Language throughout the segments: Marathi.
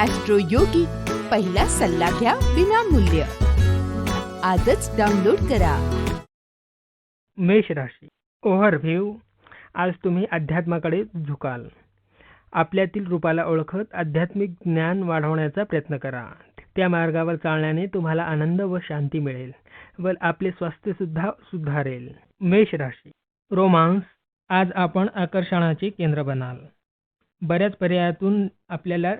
ॲस्ट्रो योगी पहिला सल्ला घ्या विनामूल्य. आजच डाउनलोड करा. मेष राशी ओव्हरव्ह्यू आज तुम्ही अध्यात्माकडे झुकाल. आपल्यातील रूपाला ओळखत आध्यात्मिक ज्ञान वाढवण्याचा प्रयत्न करा. त्या मार्गावर चालण्याने तुम्हाला आनंद व शांती मिळेल व आपले स्वास्थ्य सुद्धा सुधारेल. मेष राशी रोमांस. आज आपण आकर्षणाचे केंद्र बनाल. बऱ्याच पर्यायातून आपल्याला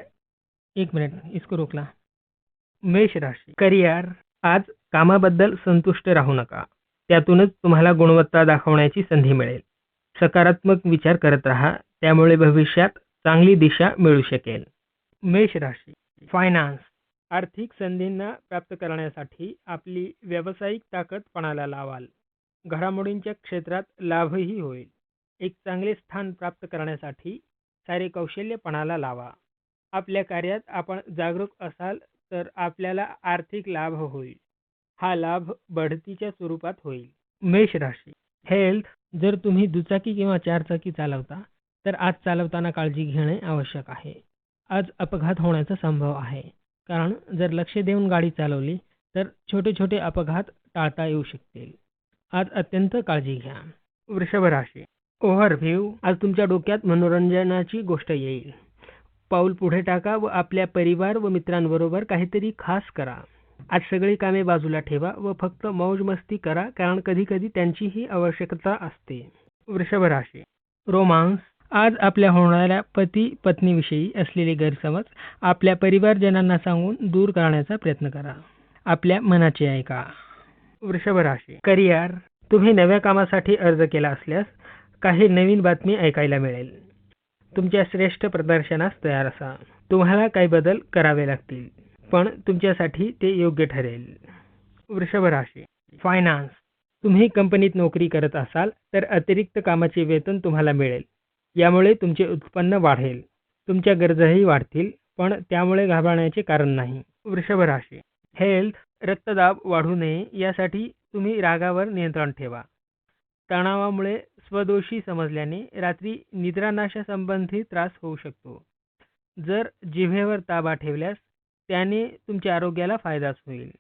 एक मिनिट इसको रोकला. मेष राशी. करिअर आज कामाबद्दल संतुष्ट राहू नका. त्यातूनच तुम्हाला गुणवत्ता दाखवण्याची संधी मिळेल. सकारात्मक विचार करत राहा त्यामुळे भविष्यात चांगली दिशा मिळू शकेल. मेष राशी. फायनान्स आर्थिक संधींना प्राप्त करण्यासाठी आपली व्यावसायिक ताकद पणाला लावाल. घडामोडींच्या क्षेत्रात लाभही होईल. एक चांगले स्थान प्राप्त करण्यासाठी सारे कौशल्य पणाला लावा. आपल्या कार्यात आपण जागरूक असाल तर आपल्याला आर्थिक लाभ होईल. हा लाभ बढतीच्या स्वरूपात होईल. मेष राशी. हेल्थ जर तुम्ही दुचाकी किंवा चारचाकी चालवता तर आज चालवताना काळजी घेणे आवश्यक आहे. आज अपघात होण्याचा संभव आहे. कारण जर लक्ष देऊन गाडी चालवली तर छोटे छोटे अपघात टाळता येऊ शकतील. आज अत्यंत काळजी घ्या. वृषभ राशी. ओव्हरव्ह्यू आज तुमच्या डोक्यात मनोरंजनाची गोष्ट येईल. पाऊल पुढे टाका व आपल्या परिवार व मित्रांबरोबर काहीतरी खास करा. आज सगळी कामे बाजूला ठेवा व फक्त मौज मस्ती करा कारण कधी कधी त्यांचीही आवश्यकता असते. वृषभ राशी. रोमांस. आज आपल्या होणाऱ्या पती पत्नीविषयी असलेले गैरसमज आपल्या परिवारजनांना सांगून दूर करण्याचा प्रयत्न करा. आपल्या मनाचे ऐका. वृषभ राशी. करिअर. तुम्ही नव्या कामासाठी अर्ज केला असल्यास काही नवीन बातमी ऐकायला मिळेल. तुमच्या श्रेष्ठ प्रदर्शनास तयार असा. तुम्हाला काही बदल करावे लागतील पण तुमच्यासाठी ते योग्य ठरेल. वृषभ राशी. फायनान्स तुम्ही कंपनीत नोकरी करत असाल तर अतिरिक्त कामाचे वेतन तुम्हाला मिळेल. यामुळे तुमचे उत्पन्न वाढेल. तुमच्या गरजाही वाढतील पण त्यामुळे घाबरण्याचे कारण नाही. वृषभ राशी. हेल्थ रक्तदाब वाढू नये यासाठी तुम्ही रागावर नियंत्रण ठेवा. तणावामुळे स्वदोषी समजल्याने रात्री निद्रानाशासंबंधी त्रास होऊ शकतो. जर जिव्हेवर ताबा ठेवल्यास त्याने तुमच्या आरोग्याला फायदाच होईल.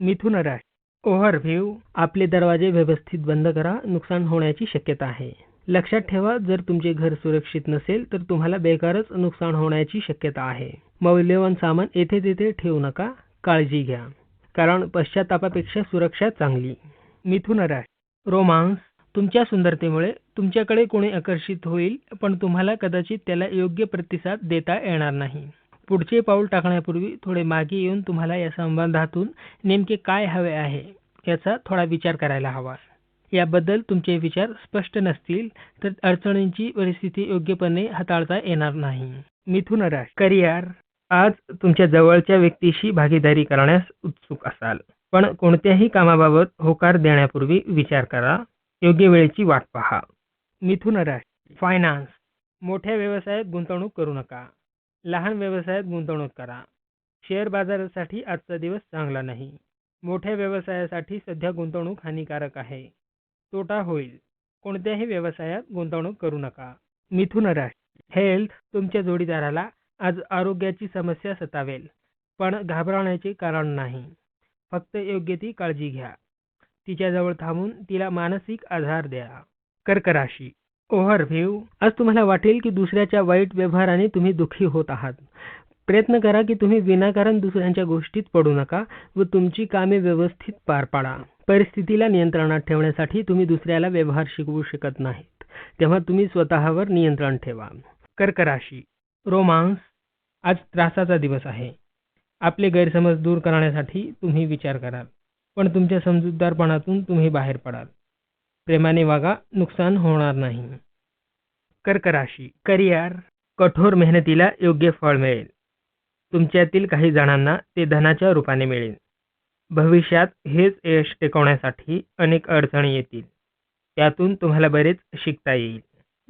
मिथुन राशी ओव्हरव्ह्यू आपले दरवाजे व्यवस्थित बंद करा नुकसान होण्याची शक्यता आहे. लक्षात ठेवा जर तुमचे घर सुरक्षित नसेल तर तुम्हाला बेकारच नुकसान होण्याची शक्यता आहे. मौल्यवान सामान येथे तेथे ठेवू नका काळजी घ्या. कारण पश्चातापापेक्षा सुरक्षा चांगली. मिथुन राशी रोमांस तुमच्या सुंदरतेमुळे तुमच्याकडे कोणी आकर्षित होईल पण तुम्हाला कदाचित त्याला योग्य प्रतिसाद देता येणार नाही. पुढचे पाऊल टाकण्यापूर्वी थोडे मागे येऊन तुम्हाला या संबंधातून नेमके काय हवे आहे याचा थोडा विचार करायला हवा. याबद्दल तुमचे विचार स्पष्ट नसतील तर अडचणींची परिस्थिती योग्यपणे हाताळता येणार नाही. मिथुन राश करिअर. आज तुमच्या जवळच्या व्यक्तीशी भागीदारी करण्यास उत्सुक असाल. पण कोणत्याही कामाबाबत होकार देण्यापूर्वी विचार करा. योग्य वेळेची वाट पहा. मिथुन राशी फायनान्स मोठ्या व्यवसायात गुंतवणूक करू नका. लहान व्यवसायात गुंतवणूक करा. शेअर बाजारासाठी आजचा दिवस चांगला नाही. मोठ्या व्यवसायासाठी सध्या गुंतवणूक हानिकारक आहे. तोटा होईल. कोणत्याही व्यवसायात गुंतवणूक करू नका. मिथुन राशी हेल्थ तुमच्या जोडीदाराला आज आरोग्याची समस्या सतावेल. पण घाबरण्याचे कारण नाही. फक्त योग्य ती काळजी घ्या. तिच्याजवळ थांबून तिला मानसिक आधार द्या. कर्क राशी ओव्हरव्ह्यू आज तुम्हाला वाटेल की दुसऱ्याच्या वाईट व्यवहाराने तुम्ही दुःखी होत आहात. प्रयत्न करा की तुम्ही विनाकारण दुसऱ्यांच्या गोष्टीत पडू नका व तुमची कामे व्यवस्थित पार पाडा. परिस्थितीला नियंत्रणात ठेवण्यासाठी तुम्ही दुसऱ्याला व्यवहार शिकवू शकत नाहीत. तेव्हा तुम्ही स्वतःवर नियंत्रण ठेवा. कर्क राशी रोमांस आज त्रासाचा दिवस आहे. आपले गैरसमज दूर करण्यासाठी तुम्ही विचार कराल. पण तुमच्या समजूतदारपणातून तुम्ही बाहेर पडाल. प्रेमाने वागा नुकसान होणार नाही. कर्क राशी करिअर कठोर मेहनतीला योग्य फळ मिळेल. तुमच्यातील काही जणांना ते धनाच्या रूपाने मिळेल. भविष्यात हेच यश टिकवण्यासाठी अनेक अडचणी येतील. त्यातून तुम्हाला बरेच शिकता येईल.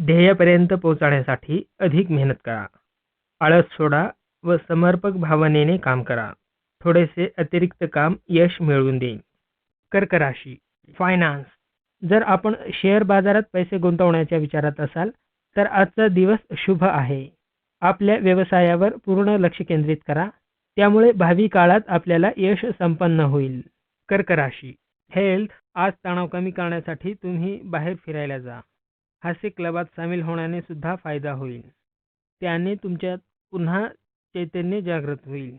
ध्येयापर्यंत पोहोचण्यासाठी अधिक मेहनत करा. आळस सोडा व समर्पक भावनेने काम करा. थोडेसे अतिरिक्त काम यश मिळवून देईल कर्क राशी फायनान्स जर आपण शेअर बाजारात पैसे गुंतवण्याच्या विचारात असाल तर आजचा दिवस शुभ आहे. आपल्या व्यवसायावर पूर्ण लक्ष केंद्रित करा. त्यामुळे भावी काळात आपल्याला यश संपन्न होईल. कर्क राशी हेल्थ आज तणाव कमी करण्यासाठी तुम्ही बाहेर फिरायला जा. हास्य क्लबात सामील होण्याने सुद्धा फायदा होईल. त्याने तुमच्यात पुन्हा चैतन्य जागृत होईल.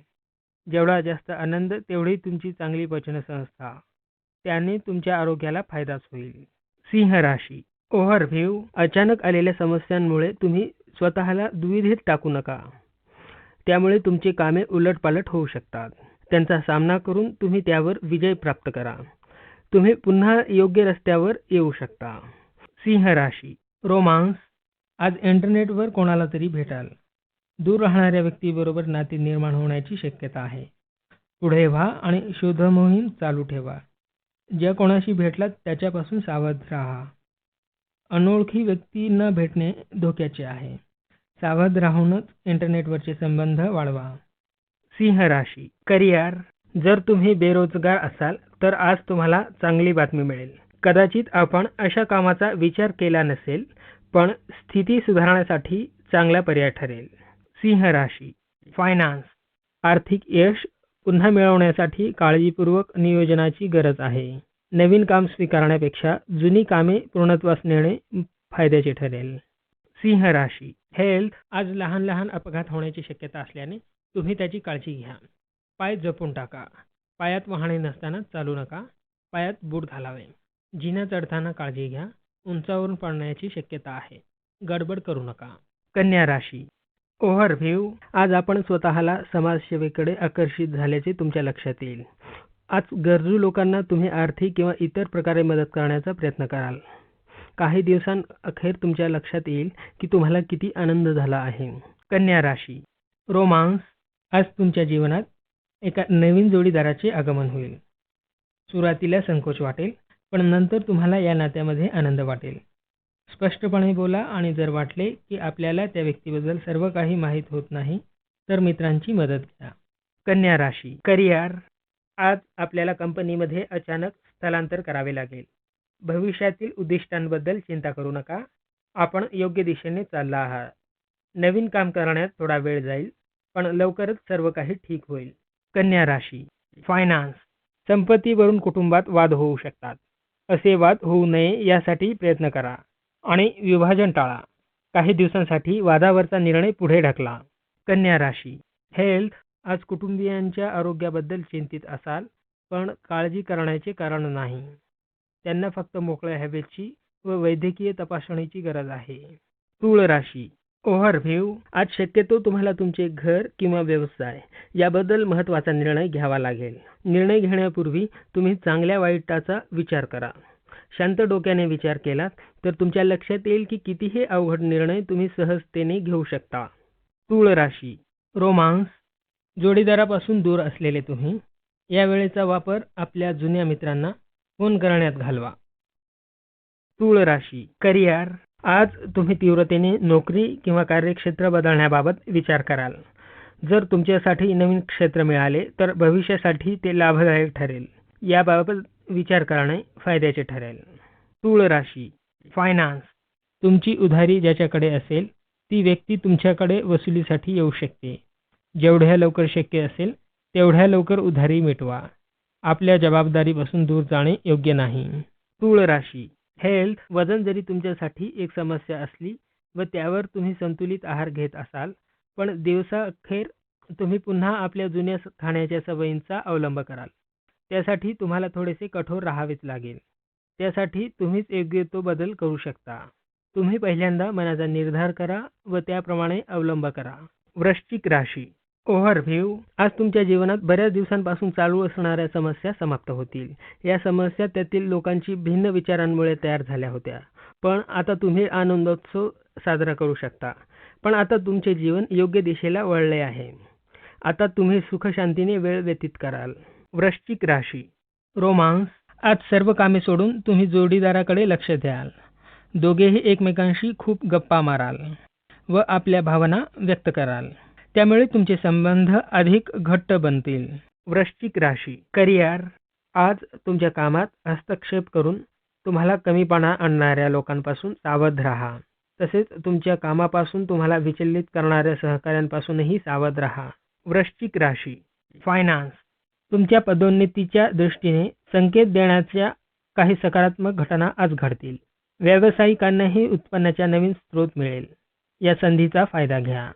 जेवढा जास्त आनंद तेवढी तुमची चांगली पचनसंस्था. त्याने तुमच्या आरोग्याला फायदाच होईल. सिंह राशी. ओव्हरव्ह्यू अचानक आलेल्या समस्यांमुळे तुम्ही स्वतःला दुविधेत टाकू नका. त्यामुळे तुमची कामे उलटपालट होऊ शकतात. त्यांचा सामना करून तुम्ही त्यावर विजय प्राप्त करा. तुम्ही पुन्हा योग्य रस्त्यावर येऊ शकता. सिंह राशी. रोमांस. आज इंटरनेटवर कोणाला तरी भेटाल. दूर राहणाऱ्या व्यक्तीबरोबर नाते निर्माण होण्याची शक्यता आहे. पुढे व्हा आणि शोध मोहीम चालू ठेवा. ज्या कोणाशी भेटलात त्याच्यापासून सावध राहा. अनोळखी व्यक्ती न भेटणे धोक्याचे आहे. सावध राहूनच इंटरनेटवरचे संबंध वाढवा. सिंह राशी करिअर. जर तुम्ही बेरोजगार असाल तर आज तुम्हाला चांगली बातमी मिळेल. कदाचित आपण अशा कामाचा विचार केला नसेल पण स्थिती सुधारण्यासाठी चांगला पर्याय ठरेल. सिंह राशी फायनान्स आर्थिक यश पुन्हा मिळवण्यासाठी काळजीपूर्वक नियोजनाची गरज आहे. नवीन काम स्वीकारण्यापेक्षा जुनी कामे पूर्णत्वास नेणे फायद्याचे ठरेल. सिंह राशी हेल्थ आज लहान लहान अपघात होण्याची शक्यता असल्याने तुम्ही त्याची काळजी घ्या. पाय जपून टाका. पायात वाहणे नसताना चालू नका. पायात बूट घालावे. जिना चढताना काळजी घ्या. उंचावरून पडण्याची शक्यता आहे. गडबड करू नका. कन्या राशी ओव्हरव्ह्यू. आज आपण स्वतःला समाजसेवेकडे आकर्षित झाल्याचे तुमच्या लक्षात येईल. आज गरजू लोकांना तुम्ही आर्थिक किंवा इतर प्रकारे मदत करण्याचा प्रयत्न कराल. काही दिवसांअखेर तुमच्या लक्षात येईल की तुम्हाला किती आनंद झाला आहे. कन्या राशी. रोमांस. आज तुमच्या जीवनात एका नवीन जोडीदाराचे आगमन होईल. सुरुवातीला संकोच वाटेल पण नंतर तुम्हाला या नात्यामध्ये आनंद वाटेल. स्पष्टपणे बोला आणि जर वाटले की आपल्याला त्या व्यक्तीबद्दल सर्व काही माहीत होत नाही तर मित्रांची मदत घ्या. कन्या राशी करिअर. आज आपल्याला कंपनीमध्ये अचानक स्थलांतर करावे लागेल. भविष्यातील उद्दिष्टांबद्दल चिंता करू नका. आपण योग्य दिशेने चालला आहात. नवीन काम करण्यात थोडा वेळ जाईल पण लवकरच सर्व काही ठीक होईल. कन्या राशी फायनान्स संपत्तीवरून कुटुंबात वाद होऊ शकतात. असे वाद होऊ नये यासाठी प्रयत्न करा. आणि विभाजन टाळा. काही दिवसांसाठी वादावरचा निर्णय पुढे ढकला. कन्या राशी. हेल्थ आज कुटुंबियांच्या आरोग्याबद्दल चिंतित असाल पण काळजी करण्याचे कारण नाही. त्यांना फक्त मोकळ्या हवेची व वैद्यकीय तपासणीची गरज आहे. तूळ राशी. ओव्हरव्ह्यू. आज शक्यतो तुम्हाला तुमचे घर किंवा व्यवसाय याबद्दल महत्त्वाचा निर्णय घ्यावा लागेल. निर्णय घेण्यापूर्वी तुम्ही चांगल्या वाईटाचा विचार करा. शांत डोक्याने विचार केलात तर तुमच्या लक्षात येईल की कितीही अवघड निर्णय तुम्ही सहजतेने घेऊ शकता. तूळ राशी रोमांस जोडीदारापासून दूर असलेले तुम्ही या वेळेचा वापर आपल्या जुन्या मित्रांना फोन करण्यात घालवा. तूळ राशी करिअर आज तुम्ही तीव्रतेने नोकरी किंवा कार्यक्षेत्र बदलण्याबाबत विचार कराल. जर तुमच्यासाठी नवीन क्षेत्र मिळाले तर भविष्यासाठी ते लाभदायक ठरेल. याबाबत विचार करणे फायद्याचे ठरेल. तूळ राशी फायनान्स तुमची उधारी ज्याच्याकडे असेल ती व्यक्ती तुमच्याकडे वसुलीसाठी येऊ शकते. जेवढ्या लवकर शक्य असेल तेवढ्या लवकर उधारी मिटवा. आपल्या जबाबदारीपासून दूर जाणे योग्य नाही. तूळ राशी हेल्थ वजन जरी तुमच्यासाठी एक समस्या असली व त्यावर तुम्ही संतुलित आहार घेत असाल पण दिवसाखेर तुम्ही पुन्हा आपल्या जुन्या खाण्याच्या सवयींचा अवलंब कराल. त्यासाठी तुम्हाला थोडेसे कठोर राहावेच लागेल. त्यासाठी तुम्हीच योग्य तो बदल करू शकता. तुम्ही पहिल्यांदा मनाचा निर्धार करा व त्याप्रमाणे अवलंब करा. वृश्चिक राशी. ओव्हरव्ह्यू. आज तुमच्या जीवनात बऱ्याच दिवसांपासून चालू असणाऱ्या समस्या समाप्त होतील. या समस्या त्यातील लोकांची भिन्न विचारांमुळे तयार झाल्या होत्या. पण आता तुम्ही आनंदोत्सव साजरा करू शकता. पण आता तुमचे जीवन योग्य दिशेला वळले आहे. आता तुम्ही सुखशांतीने वेळ व्यतीत कराल. वृश्चिक राशी. रोमांस. आज सर्व कामे सोडून तुम्ही जोडीदाराकडे लक्ष द्याल. दोघेही एकमेकांशी खूप गप्पा माराल व आपल्या भावना व्यक्त कराल. त्यामुळे तुमचे संबंध अधिक घट्ट बनतील. वृश्चिक राशी. करिअर. आज तुमच्या कामात हस्तक्षेप करून तुम्हाला कमीपणा आणणाऱ्या लोकांपासून सावध राहा. तसेच तुमच्या कामापासून तुम्हाला विचलित करणाऱ्या सहकाऱ्यांपासूनही सावध राहा. वृश्चिक राशी. फायनान्स. तुमच्या पदोन्नतीच्या दृष्टीने संकेत देण्याच्या काही सकारात्मक घटना आज घडतील. व्यावसायिकांनाही उत्पन्नाच्या नवीन स्रोत मिळेल. या संधीचा फायदा घ्या.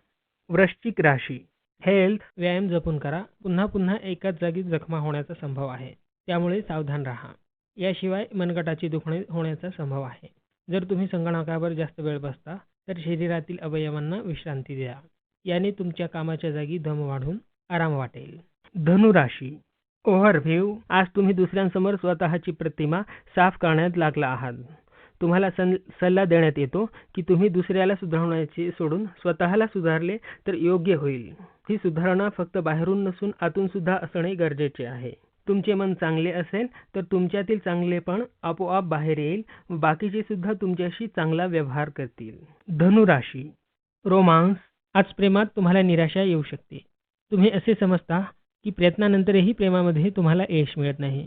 वृश्चिक राशी. हेल्थ व्यायाम जपून करा. पुन्हा पुन्हा एकाच जागी जखमा होण्याचा संभव आहे. त्यामुळे सावधान राहा. याशिवाय मनगटाची दुखणे होण्याचा संभव आहे. जर तुम्ही संगणकावर जास्त वेळ बसता तर शरीरातील अवयवांना विश्रांती द्या. याने तुमच्या कामाच्या जागी दम वाढून आराम वाटेल. धनुराशी. ओव्हरव्ह्यू आज तुम्ही दुसऱ्यांसमोर स्वतःची प्रतिमा साफ करण्यात लागला आहात. तुम्हाला सन सल्ला देण्यात येतो की तुम्ही दुसऱ्याला सुधारण्याचे सोडून स्वतःला सुधारले तर योग्य होईल. ही सुधारणा फक्त बाहेरून नसून आतून सुद्धा असणे गरजेचे आहे. तुमचे मन चांगले असेल तर तुमच्यातील चांगलेपण आपोआप बाहेर येईल बाकीचे सुद्धा तुमच्याशी चांगला व्यवहार करतील. धनुराशी. रोमांस. आज प्रेमात तुम्हाला निराशा येऊ शकते. तुम्ही असे समजता की प्रयत्नानंतरही प्रेमामध्ये तुम्हाला यश मिळत नाही.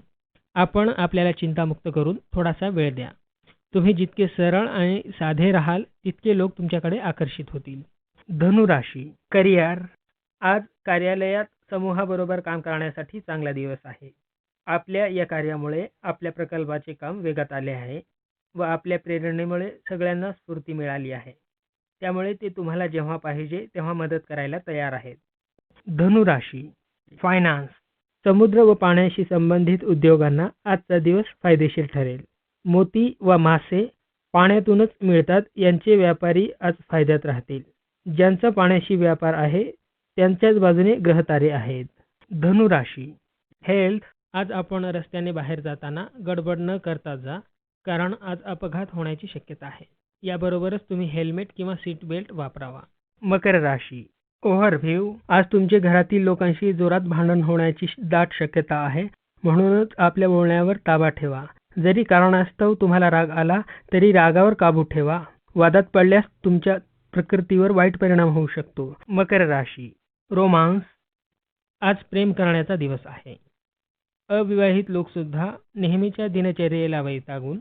आपण आपल्याला चिंतामुक्त करून थोडासा वेळ द्या. तुम्ही जितके सरळ आणि साधे राहाल तितके लोक तुमच्याकडे आकर्षित होतील. धनुराशी करिअर. आज कार्यालयात समूहाबरोबर काम करण्यासाठी चांगला दिवस आहे. आपल्या या कार्यामुळे आपल्या प्रकल्पाचे काम वेगात आले आहे व आपल्या प्रेरणेमुळे सगळ्यांना स्फूर्ती मिळाली आहे. त्यामुळे ते तुम्हाला जेव्हा पाहिजे तेव्हा मदत करायला तयार आहेत. धनुराशी फायनान्स समुद्र व पाण्याशी संबंधित उद्योगांना आजचा दिवस फायदेशीर ठरेल. मोती व मासे पाण्यातूनच मिळतात यांचे व्यापारी आज फायद्यात राहतील. ज्यांचा पाण्याशी व्यापार आहे त्यांच्याच बाजूने ग्रहतारे आहेत. धनुराशी. हेल्थ आज आपण रस्त्याने बाहेर जाताना गडबड न करता जा कारण आज अपघात होण्याची शक्यता आहे. याबरोबरच तुम्ही हेल्मेट किंवा सीट बेल्ट वापरावा. मकर राशी. ओव्हरव्ह्यू. आज तुमच्या घरातील लोकांशी जोरात भांडण होण्याची दाट शक्यता आहे म्हणूनच आपल्या बोलण्यावर ताबा ठेवा. जरी कारणास्तव तुम्हाला राग आला तरी रागावर काबू ठेवा. वादात पडल्यास तुमच्या प्रकृतीवर वाईट परिणाम होऊ शकतो. मकर राशी. रोमांस. आज प्रेम करण्याचा दिवस आहे. अविवाहित लोकसुद्धा नेहमीच्या दिनचर्येला वैतागून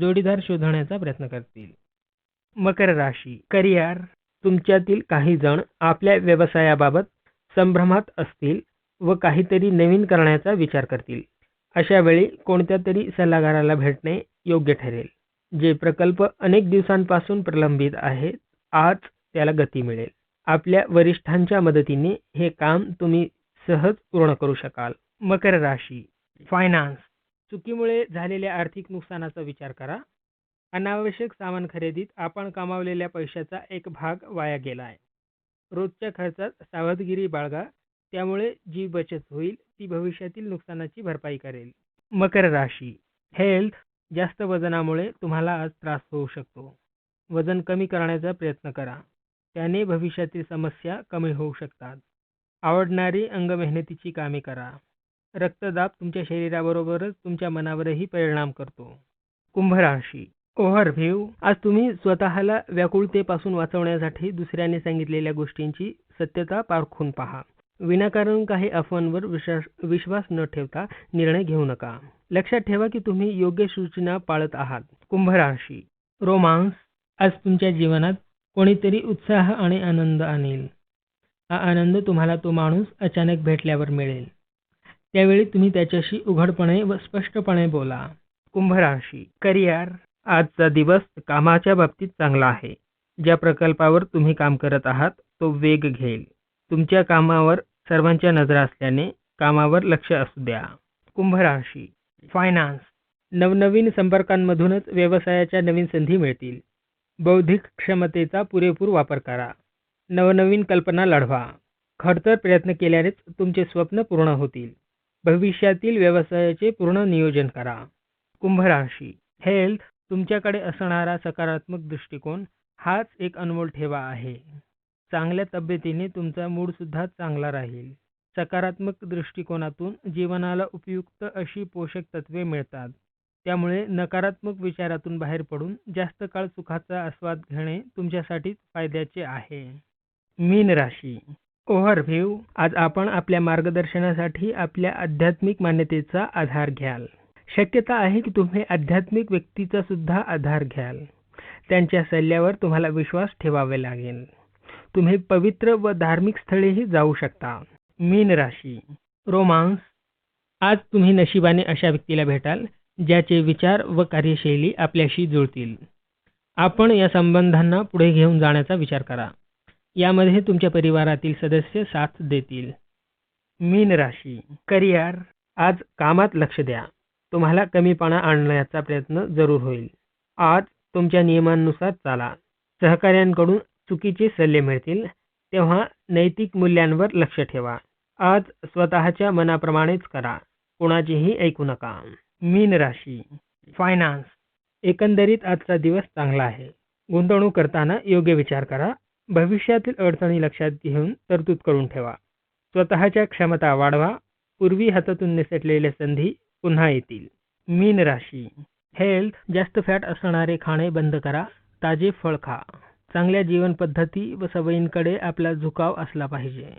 जोडीदार शोधण्याचा प्रयत्न करतील. मकर राशी. करिअर. तुमच्यातील काही जण आपल्या व्यवसायाबाबत संभ्रमात असतील व काहीतरी नवीन करण्याचा विचार करतील. अशा वेळी कोणत्या तरी सल्लागाराला भेटणे योग्य ठरेल. जे प्रकल्प अनेक दिवसांपासून प्रलंबित आहेत आज त्याला गती मिळेल. आपल्या वरिष्ठांच्या मदतीने हे काम तुम्ही सहज पूर्ण करू शकाल. मकर राशी फायनान्स चुकीमुळे झालेल्या आर्थिक नुकसानाचा विचार करा. अनावश्यक सामान खरेदीत आपण कमावलेल्या पैशाचा एक भाग वाया गेला आहे. रोजच्या खर्चात सावधगिरी बाळगा त्यामुळे जी बचत होईल ती भविष्यातील नुकसानाची भरपाई करेल. मकर राशी. हेल्थ जास्त वजनामुळे तुम्हाला आज त्रास होऊ शकतो. वजन कमी करण्याचा प्रयत्न करा. त्याने भविष्यातील समस्या कमी होऊ शकतात. आवडणारी अंगमेहनतीची कामे करा. रक्तदाब तुमच्या शरीराबरोबरच तुमच्या मनावरही परिणाम करतो. कुंभ राशी. ओव्हरव्ह्यू आज तुम्ही स्वतःला व्याकुळतेपासून वाचवण्यासाठी दुसऱ्याने सांगितलेल्या गोष्टींची सत्यता पारखून पहा. विनाकारण काही अफवांवर विश्वास विश्वास न ठेवता निर्णय घेऊ नका. लक्षात ठेवा की तुम्ही योग्य सूचना पाळत आहात. कुंभ राशी रोमांस. आज तुमच्या जीवनात कोणीतरी उत्साह आणि आनंद आणेल. हा आनंद तुम्हाला तो माणूस अचानक भेटल्यावर मिळेल. त्यावेळी तुम्ही त्याच्याशी उघडपणे व स्पष्टपणे बोला. कुंभ राशी करिअर. आजचा दिवस कामाच्या बाबतीत चांगला आहे. ज्या प्रकल्पावर तुम्ही काम करत आहात तो वेग घेईल. तुमच्या कामावर सर्वांच्या नजरा असल्याने कामावर लक्ष असू द्या. कुंभ राशी. फायनान्स नवनवीन संपर्कांमधूनच व्यवसायाच्या नवीन संधी मिळतील. बौद्धिक क्षमतेचा पुरेपूर वापर करा. नवनवीन कल्पना लढवा. खडतर प्रयत्न केल्यानेच तुमचे स्वप्न पूर्ण होतील. भविष्यातील व्यवसायाचे पूर्ण नियोजन करा. कुंभ राशी. हेल्थ तुमच्याकडे असणारा सकारात्मक दृष्टिकोन हाच एक अनमोल ठेवा आहे. चांगल्या तब्येतीने तुमचा मूड सुद्धा चांगला राहील. सकारात्मक दृष्टिकोनातून जीवनाला उपयुक्त अशी पोषक तत्वे मिळतात. त्यामुळे नकारात्मक विचारातून बाहेर पडून जास्त काळ सुखाचा आस्वाद घेणे तुमच्यासाठी फायद्याचे आहे. मीन राशी. ओव्हरव्ह्यू. आज आपण आपल्या मार्गदर्शनासाठी आपल्या आध्यात्मिक मान्यतेचा आधार घ्याल. शक्यता आहे की तुम्ही आध्यात्मिक व्यक्तीचा सुद्धा आधार घ्याल. त्यांच्या सल्ल्यावर तुम्हाला विश्वास ठेवावे लागेल. तुम्ही पवित्र व धार्मिक स्थळेही जाऊ शकता. मीन राशी. रोमांस. आज तुम्ही नशिबाने अशा व्यक्तीला भेटाल ज्याचे विचार व कार्यशैली आपल्याशी जुळतील. आपण या संबंधांना पुढे घेऊन जाण्याचा विचार करा. यामध्ये तुमच्या परिवारातील सदस्य साथ देतील. मीन राशी. करिअर. आज कामात लक्ष द्या. तुम्हाला कमीपणा आणण्याचा प्रयत्न जरूर होईल. आज तुमच्या नियमांनुसार चाला. सहकाऱ्यांकडून चुकीचे सल्ले मिळतील तेव्हा नैतिक मूल्यांवर लक्ष ठेवा. आज स्वतःच्या मनाप्रमाणेच करा. कोणाचेही ऐकू नका. मीन राशी. फायनान्स. एकंदरीत आजचा दिवस चांगला आहे. गुंतवणूक करताना योग्य विचार करा. भविष्यातील अडचणी लक्षात घेऊन तरतूद करून ठेवा. स्वतःच्या क्षमता वाढवा. पूर्वी हातातून निसटलेल्या संधी पुन्हा येतील. मीन राशी. हेल्थ जास्त फॅट असणारे खाणे बंद करा. ताजे फळ खा. चांगल्या जीवन पद्धती व सवयींकडे आपला झुकाव असला पाहिजे.